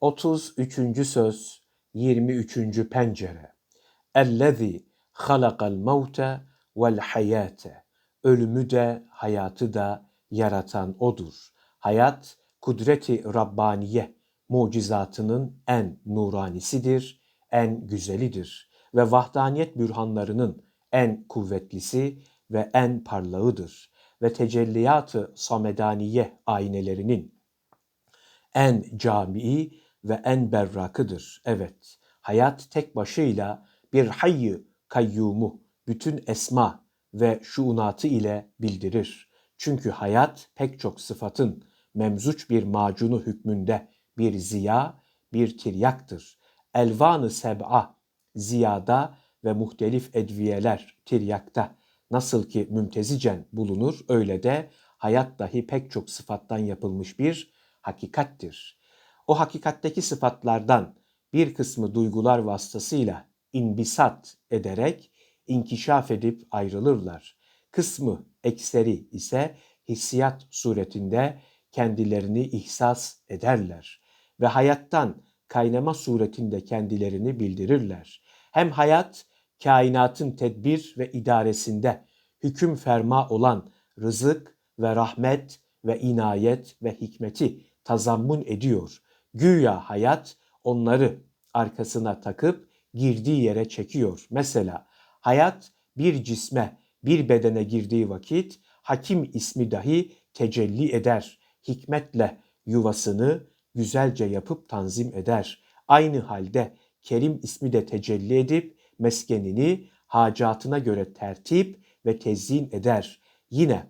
33. söz 23. pencere. Ellezî halakal mevte vel hayate. Ölümü de hayatı da yaratan odur. Hayat kudreti Rabbaniye mucizatının en nuranisidir, en güzelidir ve vahdaniyet bürhanlarının en kuvvetlisi ve en parlağıdır ve tecelliyatı samedaniye aynelerinin en camii ve en berrakıdır. Evet, hayat tek başıyla bir hayy kayyumu bütün esma ve şuunatı ile bildirir. Çünkü hayat pek çok sıfatın memzuç bir macunu hükmünde bir ziya, bir tiryaktır. Elvanı seb'a, ziyada ve muhtelif edviyeler tiryakta nasıl ki mümtezicen bulunur öyle de hayat dahi pek çok sıfattan yapılmış bir hakikattir. O hakikatteki sıfatlardan bir kısmı duygular vasıtasıyla inbisat ederek inkişaf edip ayrılırlar. Kısmı ekseri ise hissiyat suretinde kendilerini ihsas ederler ve hayattan kaynama suretinde kendilerini bildirirler. Hem hayat kainatın tedbir ve idaresinde hüküm ferma olan rızık ve rahmet ve inayet ve hikmeti tazammun ediyor. Güya hayat onları arkasına takıp girdiği yere çekiyor. Mesela hayat bir cisme, bir bedene girdiği vakit hakim ismi dahi tecelli eder. Hikmetle yuvasını güzelce yapıp tanzim eder. Aynı halde Kerim ismi de tecelli edip meskenini hacatına göre tertip ve tezyin eder. Yine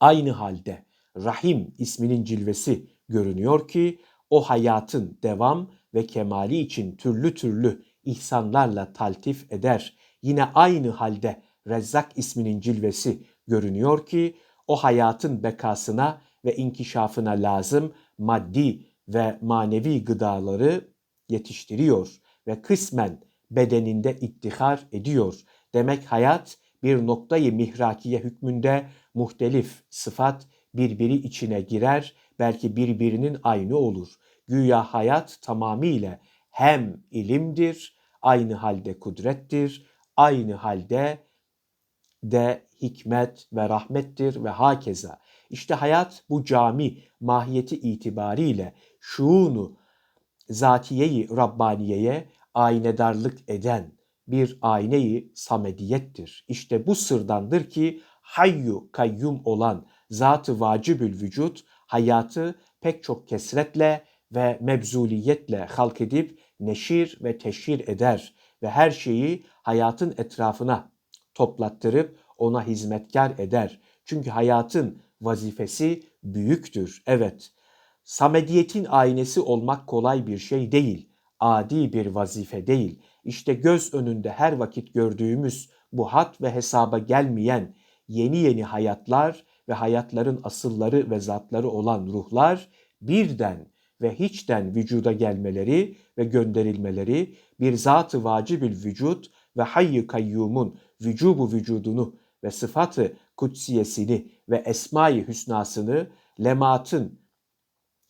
aynı halde Rahim isminin cilvesi görünüyor ki o hayatın devam ve kemali için türlü türlü ihsanlarla taltif eder. Yine aynı halde Rezzak isminin cilvesi görünüyor ki o hayatın bekasına ve inkişafına lazım maddi ve manevi gıdaları yetiştiriyor ve kısmen bedeninde ittihar ediyor. Demek hayat bir noktayı mihrakiye hükmünde muhtelif sıfat birbiri içine girer, belki birbirinin aynı olur. Güya hayat tamamıyla hem ilimdir, aynı halde kudrettir, aynı halde de hikmet ve rahmettir ve hakeza. İşte hayat bu cami mahiyeti itibariyle şuunu zatiyeyi Rabbaniye'ye aynedarlık eden bir ayneyi samediyettir. İşte bu sırdandır ki hayyu kayyum olan zatı vacibül vücut hayatı pek çok kesretle ve mebzuliyetle halk edip neşir ve teşhir eder ve her şeyi hayatın etrafına toplattırıp ona hizmetkar eder. Çünkü hayatın vazifesi büyüktür. Evet, samediyetin aynesi olmak kolay bir şey değil, adi bir vazife değil. İşte göz önünde her vakit gördüğümüz bu hat ve hesaba gelmeyen yeni yeni hayatlar ve hayatların asılları ve zatları olan ruhlar birden ve hiçten vücuda gelmeleri ve gönderilmeleri bir zatı vacibül vücut ve hayy kayyumun vücubu vücudunu ve sıfatı kutsiyesini ve esma-i hüsnasını lematın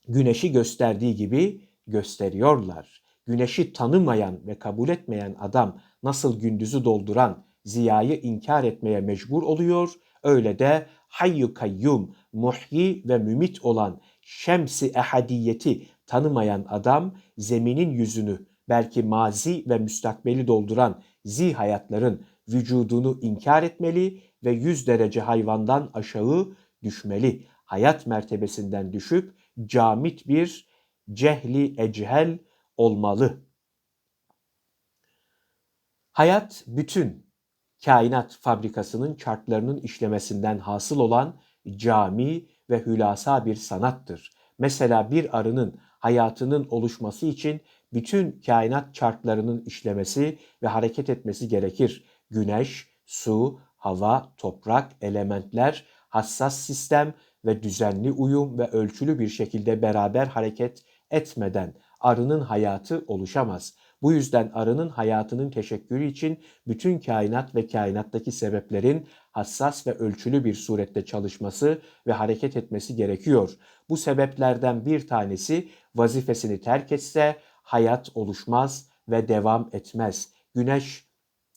güneşi gösterdiği gibi gösteriyorlar. Güneşi tanımayan ve kabul etmeyen adam nasıl gündüzü dolduran ziyayı inkar etmeye mecbur oluyor, öyle de hayyu kayyum, muhyi ve mümit olan şemsi ehadiyeti tanımayan adam zeminin yüzünü belki mazi ve müstakbeli dolduran zi hayatların vücudunu inkar etmeli ve yüz derece hayvandan aşağı düşmeli. Hayat mertebesinden düşüp camit bir cehli echel olmalı. Hayat bütün kainat fabrikasının çarklarının işlemesinden hasıl olan cami ve hülasa bir sanattır. Mesela bir arının hayatının oluşması için bütün kainat çarklarının işlemesi ve hareket etmesi gerekir. Güneş, su, hava, toprak, elementler, hassas sistem ve düzenli uyum ve ölçülü bir şekilde beraber hareket etmeden arının hayatı oluşamaz. Bu yüzden arının hayatının teşekkürü için bütün kainat ve kainattaki sebeplerin hassas ve ölçülü bir surette çalışması ve hareket etmesi gerekiyor. Bu sebeplerden bir tanesi vazifesini terk etse hayat oluşmaz ve devam etmez. Güneş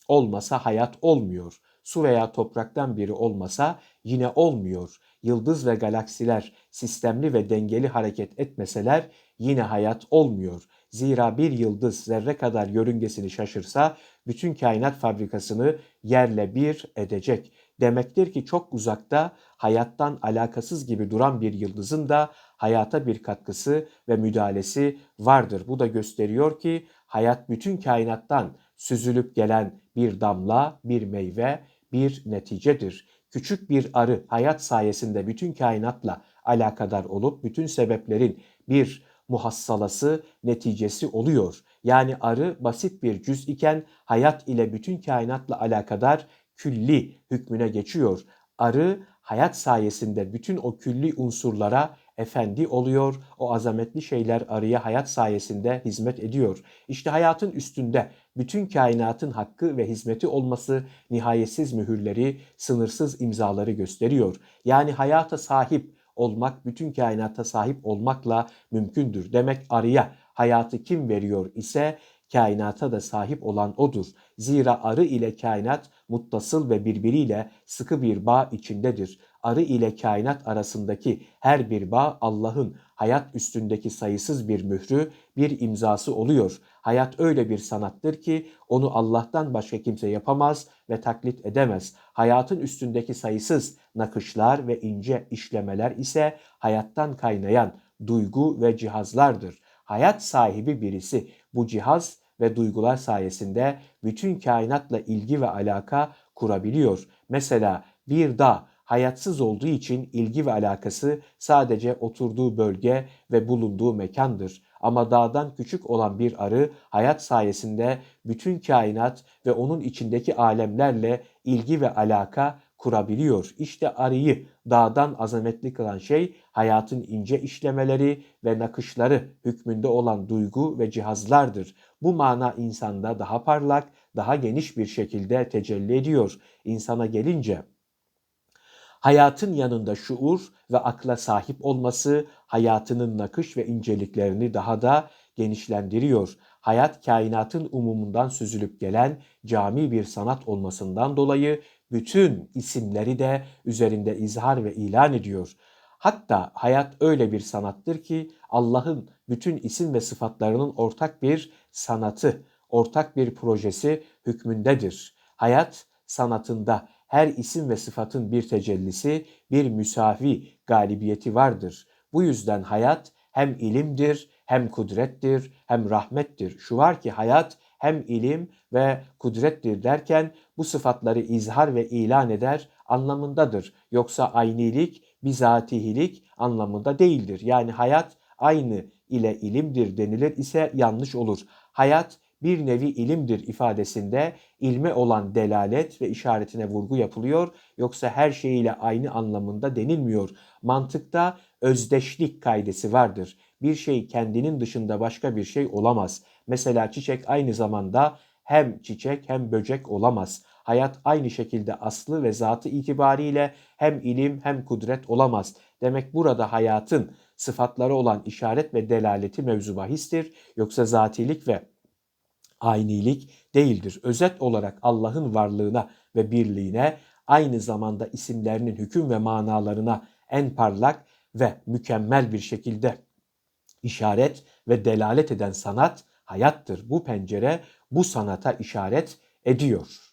olmasa hayat olmuyor. Su veya topraktan biri olmasa yine olmuyor. Yıldız ve galaksiler sistemli ve dengeli hareket etmeseler yine hayat olmuyor. Zira bir yıldız zerre kadar yörüngesini şaşırsa bütün kainat fabrikasını yerle bir edecek. Demektir ki çok uzakta hayattan alakasız gibi duran bir yıldızın da hayata bir katkısı ve müdahalesi vardır. Bu da gösteriyor ki hayat bütün kainattan süzülüp gelen bir damla, bir meyve, bir neticedir. Küçük bir arı hayat sayesinde bütün kainatla alakadar olup bütün sebeplerin bir muhassalası, neticesi oluyor. Yani arı basit bir cüz iken hayat ile bütün kainatla alakadar külli hükmüne geçiyor. Arı hayat sayesinde bütün o külli unsurlara efendi oluyor. O azametli şeyler arıya hayat sayesinde hizmet ediyor. İşte hayatın üstünde bütün kainatın hakkı ve hizmeti olması nihayetsiz mühürleri, sınırsız imzaları gösteriyor. Yani hayata sahip olmak bütün kainata sahip olmakla mümkündür. Demek arıya hayatı kim veriyor ise kainata da sahip olan odur. Zira arı ile kainat muttasıl ve birbiriyle sıkı bir bağ içindedir. Arı ile kainat arasındaki her bir bağ Allah'ın hayat üstündeki sayısız bir mührü, bir imzası oluyor. Hayat öyle bir sanattır ki onu Allah'tan başka kimse yapamaz ve taklit edemez. Hayatın üstündeki sayısız nakışlar ve ince işlemeler ise hayattan kaynayan duygu ve cihazlardır. Hayat sahibi birisi bu cihaz ve duygular sayesinde bütün kainatla ilgi ve alaka kurabiliyor. Mesela bir dağ hayatsız olduğu için ilgi ve alakası sadece oturduğu bölge ve bulunduğu mekandır. Ama dağdan küçük olan bir arı hayat sayesinde bütün kainat ve onun içindeki alemlerle ilgi ve alaka kurabiliyor. İşte arıyı dağdan azametli kılan şey hayatın ince işlemeleri ve nakışları hükmünde olan duygu ve cihazlardır. Bu mana insanda daha parlak, daha geniş bir şekilde tecelli ediyor. İnsana gelince hayatın yanında şuur ve akla sahip olması hayatının nakış ve inceliklerini daha da genişlendiriyor. Hayat kainatın umumundan süzülüp gelen cami bir sanat olmasından dolayı bütün isimleri de üzerinde izhar ve ilan ediyor. Hatta hayat öyle bir sanattır ki Allah'ın bütün isim ve sıfatlarının ortak bir sanatı, ortak bir projesi hükmündedir. Hayat sanatında her isim ve sıfatın bir tecellisi, bir müsavi galibiyeti vardır. Bu yüzden hayat hem ilimdir, hem kudrettir, hem rahmettir. Şu var ki hayat hem ilim ve kudrettir derken bu sıfatları izhar ve ilan eder anlamındadır. Yoksa aynilik, bizatihilik anlamında değildir. Yani hayat aynı ile ilimdir denilir ise yanlış olur. Hayat bir nevi ilimdir ifadesinde ilme olan delalet ve işaretine vurgu yapılıyor. Yoksa her şeyiyle aynı anlamında denilmiyor. Mantıkta özdeşlik kaidesi vardır. Bir şey kendinin dışında başka bir şey olamaz. Mesela çiçek aynı zamanda hem çiçek hem böcek olamaz. Hayat aynı şekilde aslı ve zatı itibariyle hem ilim hem kudret olamaz. Demek burada hayatın sıfatları olan işaret ve delaleti mevzu bahistir. Yoksa zatilik ve aynilik değildir. Özet olarak Allah'ın varlığına ve birliğine aynı zamanda isimlerinin hüküm ve manalarına en parlak ve mükemmel bir şekilde işaret ve delalet eden sanat hayattır. Bu pencere bu sanata işaret ediyor.